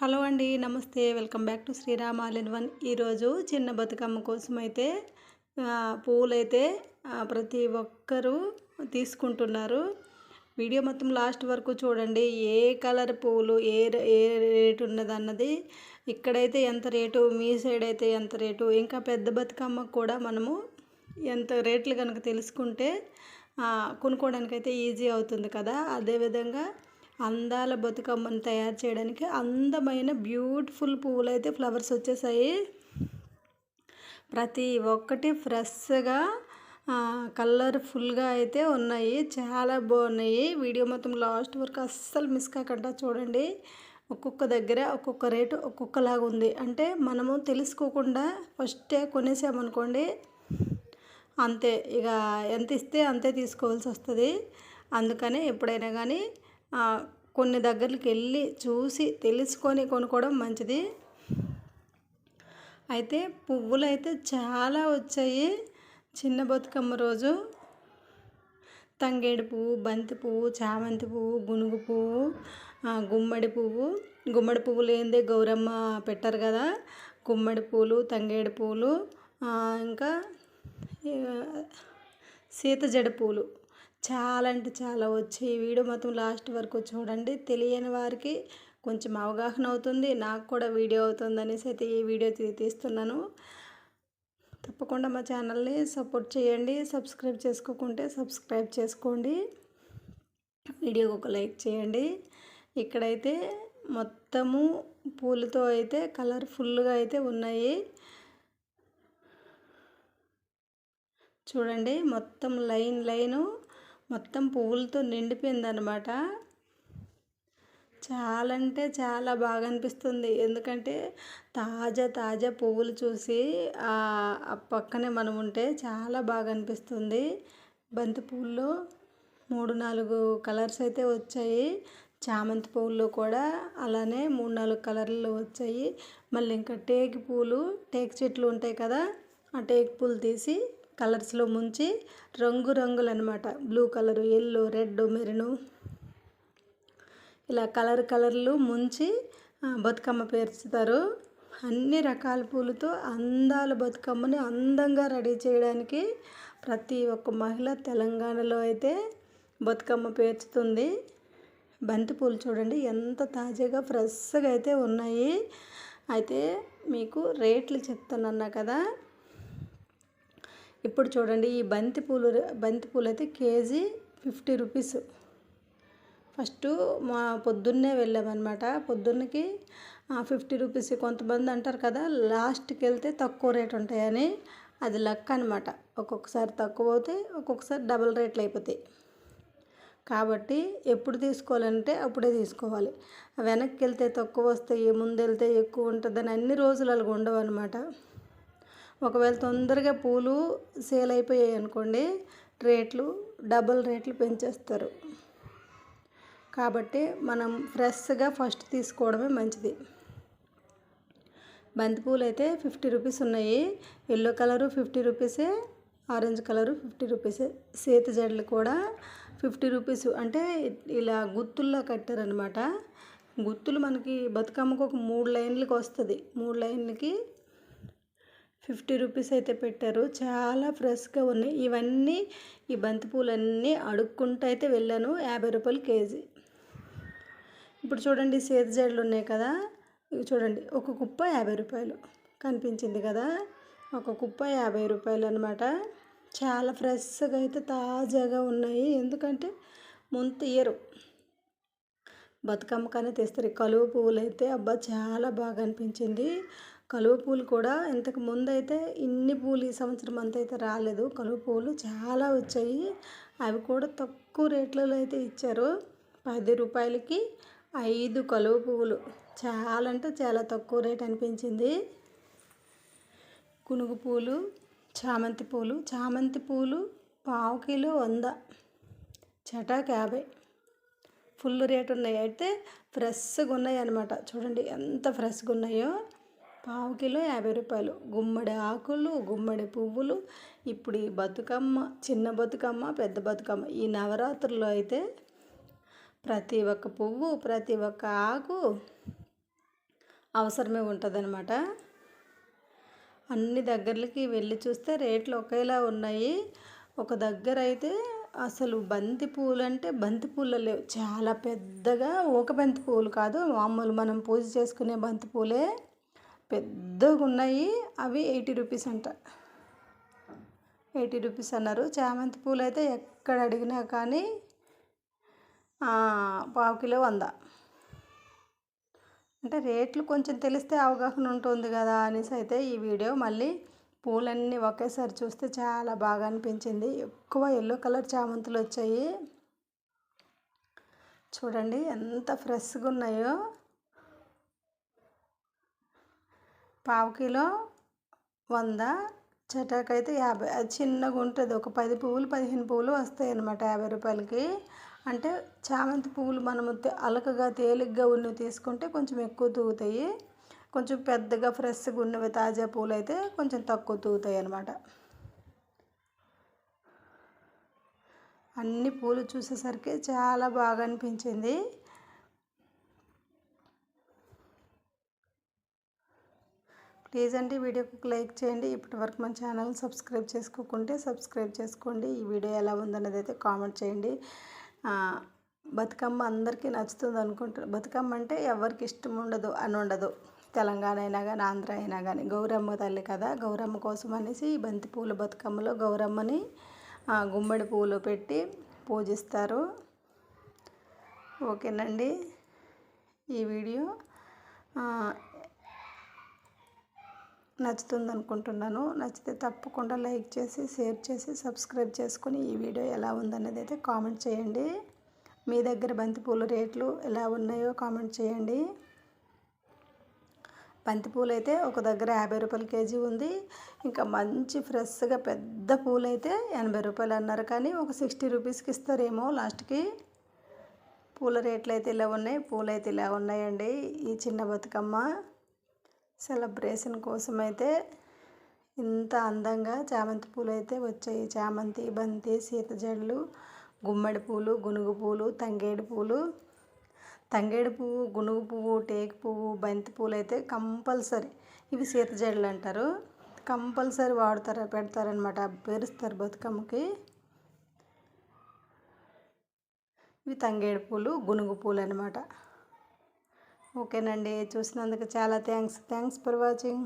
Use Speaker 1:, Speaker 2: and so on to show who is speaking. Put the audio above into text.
Speaker 1: Hello అండి నమస్తే. Welcome back to Sriram all in one. ఈరోజు చిన్న బతుకమ్మ కోసం అయితే పువ్వులైతే ప్రతి ఒక్కరూ తీసుకుంటున్నారు. వీడియో మొత్తం లాస్ట్ వరకు చూడండి. ఏ కలర్ పువ్వులు ఏ ఏ రేటు ఉన్నది అన్నది ఇక్కడైతే ఎంత రేటు మీ సైడ్ అయితే ఎంత రేటు ఇంకా పెద్ద బతుకమ్మకు కూడా మనము ఎంత రేట్లు కనుక తెలుసుకుంటే కొనుక్కోవడానికి అయితే ఈజీ అవుతుంది కదా. అదేవిధంగా అందాల బతుకమ్మను తయారు చేయడానికి అందమైన బ్యూటిఫుల్ పువ్వులు అయితే ఫ్లవర్స్ వచ్చేసాయి. ప్రతి ఒక్కటి ఫ్రెష్గా కలర్ఫుల్గా అయితే ఉన్నాయి. చాలా బాగున్నాయి. వీడియో మొత్తం లాస్ట్ వరకు అస్సలు మిస్ కాకుండా చూడండి. ఒక్కొక్క దగ్గర ఒక్కొక్క రేటు ఒక్కొక్కలాగా ఉంది. అంటే మనము తెలుసుకోకుండా ఫస్టే కొనేసామనుకోండి అంతే. ఇక ఎంత ఇస్తే అంతే తీసుకోవాల్సి వస్తుంది. అందుకని ఎప్పుడైనా కానీ కొన్ని దగ్గరికి వెళ్ళి చూసి తెలుసుకొని కొనుక్కోవడం మంచిది. అయితే పువ్వులు అయితే చాలా వచ్చాయి. చిన్న బతుకమ్మ రోజు. తంగేడు పువ్వు బంతి పువ్వు చామంతి పువ్వు గునుగు పువ్వు గుమ్మడి పువ్వు. గుమ్మడి పువ్వులు ఏంది గౌరమ్మ పెట్టారు కదా. గుమ్మడి పూలు తంగేడు పూలు ఇంకా సీత జడ పూలు. చాలా అంటే చాలా వచ్చాయి ఈ వీడియో మొత్తం లాస్ట్ వరకు చూడండి. తెలియని వారికి కొంచెం అవగాహన అవుతుంది. నాకు కూడా వీడియో అవుతుంది అనేసి అయితే ఈ వీడియో తీస్తున్నాను. తప్పకుండా మా ఛానల్ని సపోర్ట్ చేయండి. సబ్స్క్రైబ్ చేసుకోకుంటే సబ్స్క్రైబ్ చేసుకోండి. వీడియోకి ఒక లైక్ చేయండి. ఇక్కడైతే మొత్తము పూలతో అయితే కలర్ఫుల్గా అయితే ఉన్నాయి. చూడండి మొత్తం లైన్ లైను. మొత్తం పువ్వులతో నిండిపోయిందనమాట చాలా అంటే చాలా బాగా అనిపిస్తుంది ఎందుకంటే తాజా తాజా పువ్వులు చూసి ఆ పక్కనే మనం ఉంటే చాలా బాగా అనిపిస్తుంది బంతి పువ్వుల్లో మూడు నాలుగు కలర్స్ అయితే వచ్చాయి. చామంతి పువ్వుల్లో కూడా అలానే మూడు నాలుగు కలర్లు వచ్చాయి. మళ్ళీ ఇంకా టేక్ పూలు టేక్ చెట్లు ఉంటాయి కదా ఆ టేక్ పూలు తీసి కలర్స్లో ముంచి రంగు రంగులు అనమాట బ్లూ కలరు ఎల్లో రెడ్ మెరును. ఇలా కలర్ కలర్లు ముంచి బతుకమ్మ పేర్చుతారు. అన్ని రకాల పూలతో అందాల బతుకమ్మని అందంగా రెడీ చేయడానికి ప్రతి ఒక్క మహిళ తెలంగాణలో అయితే బతుకమ్మ పేర్చుతుంది. బంతి పూలు చూడండి ఎంత తాజాగా ఫ్రెష్గా అయితే ఉన్నాయి. అయితే మీకు రేట్లు చెప్తానన్నా కదా. ఇప్పుడు చూడండి ఈ బంతి పూలు బంతి పూలు అయితే కేజీ ఫిఫ్టీ రూపీస్. ఫస్ట్ మా పొద్దున్నే వెళ్ళామన్నమాట. పొద్దున్నకి ఫిఫ్టీ రూపీస్. కొంతమంది అంటారు కదా లాస్ట్కి వెళ్తే తక్కువ రేట్ ఉంటాయని. అది లక్ అనమాట ఒక్కొక్కసారి తక్కువ అవుతాయి ఒక్కొక్కసారి డబల్ రేట్లు అయిపోతాయి. కాబట్టి ఎప్పుడు తీసుకోవాలంటే అప్పుడే తీసుకోవాలి. వెనక్కి వెళ్తే తక్కువ వస్తాయి ముందు వెళ్తే ఎక్కువ ఉంటుందని అన్ని రోజులు అలాగ ఉండవు అనమాట ఒకవేళ తొందరగా పూలు సేల్ అయిపోయాయి అనుకోండి రేట్లు డబుల్ రేట్లు పెంచేస్తారు. కాబట్టి మనం ఫ్రెష్గా ఫస్ట్ తీసుకోవడమే మంచిది. బంతిపూలు అయితే ఫిఫ్టీ రూపీస్ ఉన్నాయి. ఎల్లో కలరు ఫిఫ్టీ రూపీసే ఆరెంజ్ కలరు ఫిఫ్టీ రూపీసే. సీత జడలు కూడా ఫిఫ్టీ రూపీస్. అంటే ఇలా గుత్తుల్లో కట్టారనమాట గుత్తులు మనకి బతుకమ్మకు ఒక మూడు లైన్లకు వస్తుంది. మూడు లైన్లకి ఫిఫ్టీ రూపీస్ అయితే పెట్టారు. చాలా ఫ్రెష్గా ఉన్నాయి. ఇవన్నీ ఈ బంతిపూలన్నీ అడుక్కుంటూ అయితే వెళ్ళాను. యాభై రూపాయలు కేజీ. ఇప్పుడు చూడండి సేతి జడలు ఉన్నాయి కదా. చూడండి ఒక కుప్ప యాభై రూపాయలు కనిపించింది కదా. ఒక కుప్ప యాభై రూపాయలు అనమాట చాలా ఫ్రెష్గా అయితే తాజాగా ఉన్నాయి. ఎందుకంటే ముంత ఇయరు బతుకమ్మకానే తెస్తారు. కలువ పువ్వులు అయితే అబ్బా చాలా బాగా అనిపించింది. కలువ పూలు కూడా ఇంతకు ముందు అయితే ఇన్ని పూలు ఈ సంవత్సరం అంతా అయితే రాలేదు. కలువ పూలు చాలా వచ్చాయి. అవి కూడా తక్కువ రేట్లలో అయితే ఇచ్చారు. పది రూపాయలకి ఐదు కలువ పువ్వులు చాలా అంటే చాలా తక్కువ రేట్ అనిపించింది. కునుగు పూలు చామంతి పూలు చామంతి పూలు పావు కిలో వంద. చటాక్ యాభై. ఫుల్ రేట్ ఉన్నాయి. అయితే ఫ్రెష్గా ఉన్నాయి అనమాట చూడండి ఎంత ఫ్రెష్గా ఉన్నాయో. పావు కిలో యాభై రూపాయలు. గుమ్మడి ఆకులు గుమ్మడి పువ్వులు. ఇప్పుడు ఈ బతుకమ్మ చిన్న బతుకమ్మ పెద్ద బతుకమ్మ. ఈ నవరాత్రుల్లో అయితే ప్రతి ఒక్క పువ్వు ప్రతి ఒక్క ఆకు అవసరమే ఉంటుందన్నమాట. అన్ని దగ్గరలకి వెళ్ళి చూస్తే రేట్లు ఒకేలా ఉన్నాయి. ఒక దగ్గర అయితే అసలు బంతి పూలు అంటే బంతి పూలు లేవు. చాలా పెద్దగా ఒక బంతి పూలు కాదు. మామూలు మనం పూజ చేసుకునే బంతి పూలే పెద్దగా ఉన్నాయి అవి ఎయిటీ రూపీస్ అంట. ఎయిటీ రూపీస్ అన్నారు. చామంతి పూలు అయితే ఎక్కడ అడిగినా కానీ పావు కిలో వంద. అంటే రేట్లు కొంచెం తెలిస్తే అవగాహన ఉంటుంది కదా అనేసి అయితే ఈ వీడియో మళ్ళీ పూలన్నీ ఒకేసారి చూస్తే చాలా బాగా అనిపించింది. ఎక్కువ ఎల్లో కలర్ చామంతులు వచ్చాయి. చూడండి ఎంత ఫ్రెష్గా ఉన్నాయో. పావు కిలో వంద చటాకైతే యాభై. అది చిన్నగా ఉంటుంది. ఒక పది పువ్వులు పదిహేను పువ్వులు వస్తాయి అన్నమాట యాభై రూపాయలకి. అంటే చామంతి పువ్వులు మనము అలకగా తేలిగ్గా ఉన్నవి తీసుకుంటే కొంచెం ఎక్కువ తూగుతాయి. కొంచెం పెద్దగా ఫ్రెష్గా ఉన్నవి తాజా పూలు అయితే కొంచెం తక్కువ తూగుతాయి అన్నమాట అన్ని పూలు చూసేసరికి చాలా బాగా అనిపించింది. ప్లీజ్ అండి వీడియోకి లైక్ చేయండి. ఇప్పటి వరకు మన ఛానల్ సబ్స్క్రైబ్ చేసుకోకుంటే సబ్స్క్రైబ్ చేసుకోండి. ఈ వీడియో ఎలా ఉందన్నది అయితే కామెంట్ చేయండి. బతుకమ్మ అందరికీ నచ్చుతుంది అనుకుంటారు బతుకమ్మ అంటే ఎవరికి ఇష్టం ఉండదు అని ఉండదు. తెలంగాణ అయినా కానీ ఆంధ్ర అయినా కానీ గౌరమ్మ తల్లి కదా. గౌరమ్మ కోసం అనేసి బంతి పూల బతుకమ్మలో గౌరమ్మని గుమ్మడి పూలు పెట్టి పూజిస్తారు. ఓకేనండి. ఈ వీడియో నచ్చుతుంది అనుకుంటున్నాను నచ్చితే తప్పకుండా లైక్ చేసి షేర్ చేసి సబ్స్క్రైబ్ చేసుకొని ఈ వీడియో ఎలా ఉందనేది అయితే కామెంట్ చేయండి. మీ దగ్గర బంతిపూల రేట్లు ఎలా ఉన్నాయో కామెంట్ చేయండి. బంతిపూలు అయితే ఒక దగ్గర యాభై రూపాయలు కేజీ ఉంది. ఇంకా మంచి ఫ్రెష్గా పెద్ద పూలు అయితే ఎనభై రూపాయలు అన్నారు. కానీ ఒక సిక్స్టీ రూపీస్కి ఇస్తారేమో లాస్ట్కి. పూల రేట్లు అయితే ఇలా ఉన్నాయి. పూలు అయితే ఇలా ఉన్నాయండి. ఈ చిన్న బతుకమ్మ. సెలబ్రేషన్ కోసం అయితే ఇంత అందంగా చామంతి పూలు అయితే వచ్చాయి. చామంతి బంతి సీతజడలు గుమ్మడి పూలు గునుగు పూలు తంగేడు పూలు. తంగేడు పువ్వు గునుగు పువ్వు టేకు పువ్వు బంతి పూలు అయితే కంపల్సరీ ఇవి సీత అంటారు. కంపల్సరీ వాడతారు పెడతారనమాట పేరుస్తారు బతుకమ్మకి. ఇవి తంగేడు పూలు గునుగు పూలు అనమాట ఓకేనండి చూసినందుకు చాలా థ్యాంక్స్. Thanks for watching.